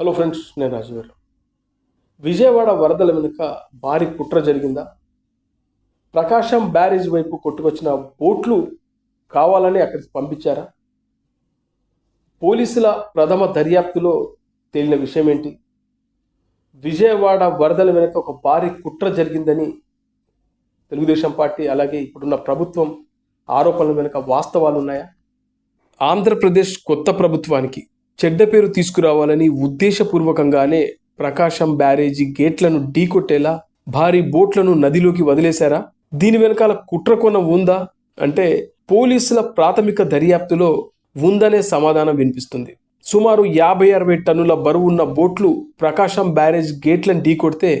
Hello friends నేను రాజుగారు విజయవాడ వరదల వెనుక భారీ కుట్ర జరిగిందా? ప్రకాశం బ్యారేజ్ వైపు కొట్టుకొచ్చిన బోట్లు కావాలని అక్కడికి పంపించారా? పోలీసుల ప్రథమ దర్యాప్తులో తేలిన విషయం ఏంటి విజయవాడ వరదల వెనుక ఒక భారీ కుట్ర జరిగిందని తెలుగుదేశం పార్టీ అలాగే ఇప్పుడున్న ప్రభుత్వం ఆరోపణల వెనుక వాస్తవాలు ఉన్నాయా ఆంధ్రప్రదేశ్ కొత్త ప్రభుత్వానికి చెడ్డ పేరు తీసుకురావాలని ఉద్దేశపూర్వకంగానే ప్రకాశం బ్యారేజీ గేట్లను ఢీకొట్టేలా భారీ బోట్లను నదిలోకి వదిలేశారా? దీని వెనకాల కుట్రకొన ఉందా? అంటే పోలీసుల ప్రాథమిక దర్యాప్తులో ఉందనే సమాధానం వినిపిస్తుంది. సుమారు యాభై అరవై టన్నుల బరువున్న బోట్లు ప్రకాశం బ్యారేజ్ గేట్లను ఢీకొడితే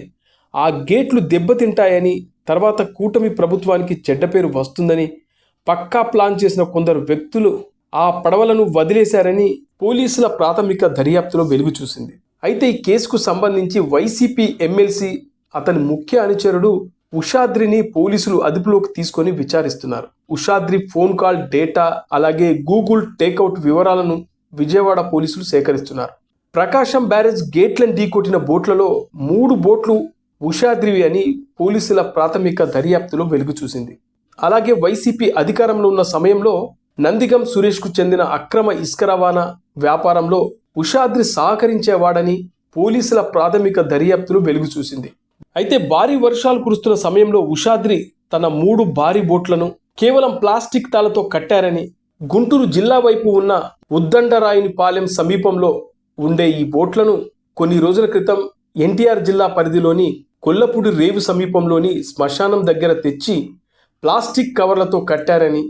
ఆ గేట్లు దెబ్బతింటాయని తర్వాత కూటమి ప్రభుత్వానికి చెడ్డ పేరు వస్తుందని పక్కా ప్లాన్ చేసిన కొందరు వ్యక్తులు ఆ పడవలను వదిలేశారని పోలీసుల ప్రాథమిక దర్యాప్తులో వెలుగు చూసింది. అయితే ఈ కేసుకు సంబంధించి వైసీపీ ఎమ్మెల్సీ అతని ముఖ్య అనుచరుడు ఉషాద్రిని పోలీసులు అదుపులోకి తీసుకొని విచారిస్తున్నారు. ఉషాద్రి ఫోన్ కాల్ డేటా అలాగే గూగుల్ టేక్అవుట్ వివరాలను విజయవాడ పోలీసులు సేకరిస్తున్నారు. ప్రకాశం బ్యారేజ్ గేట్లను ఢీకొట్టిన బోట్లలో మూడు బోట్లు ఉషాద్రివి అని పోలీసుల ప్రాథమిక దర్యాప్తులో వెలుగు చూసింది. అలాగే వైసీపీ అధికారంలో ఉన్న సమయంలో నందిగం సురేష్కు చెందిన అక్రమ ఇసుక రవాణా వ్యాపారంలో ఉషాద్రి సహకరించేవాడని పోలీసుల ప్రాథమిక దర్యాప్తులు వెలుగు చూసింది. అయితే భారీ వర్షాలు కురుస్తున్న సమయంలో ఉషాద్రి తన మూడు భారీ బోట్లను కేవలం ప్లాస్టిక్ తాళ్ళతో కట్టారని గుంటూరు జిల్లా వైపు ఉన్న ఉద్దండరాయుని పాలెం సమీపంలో ఉండే ఈ బోట్లను కొన్ని రోజుల క్రితం ఎన్టీఆర్ జిల్లా పరిధిలోని కొల్లపూడి రేవు సమీపంలోని శ్మశానం దగ్గర తెచ్చి ప్లాస్టిక్ కవర్లతో కట్టారని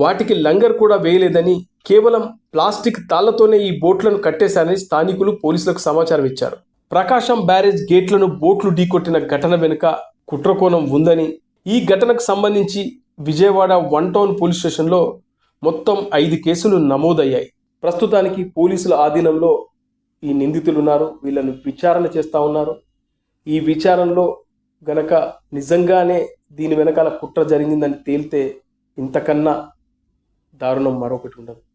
వాటికి లంగర్ కూడా వేయలేదని కేవలం ప్లాస్టిక్ తాళ్ళతోనే ఈ బోట్లను కట్టేశారని స్థానికులు పోలీసులకు సమాచారం ఇచ్చారు. ప్రకాశం బ్యారేజ్ గేట్లను బోట్లు ఢీకొట్టిన ఘటన వెనుక కుట్రకోణం ఉందని ఈ ఘటనకు సంబంధించి విజయవాడ వన్ టౌన్ పోలీస్ స్టేషన్లో మొత్తం ఐదు కేసులు నమోదయ్యాయి. ప్రస్తుతానికి పోలీసుల ఆధీనంలో ఈ నిందితులు ఉన్నారు. వీళ్ళను విచారణ చేస్తూ ఉన్నారు. ఈ విచారణలో గనక నిజంగానే దీని వెనకాల కుట్ర జరిగిందని తేలితే ఇంతకన్నా దారుణం మరొకటి ఉండదు.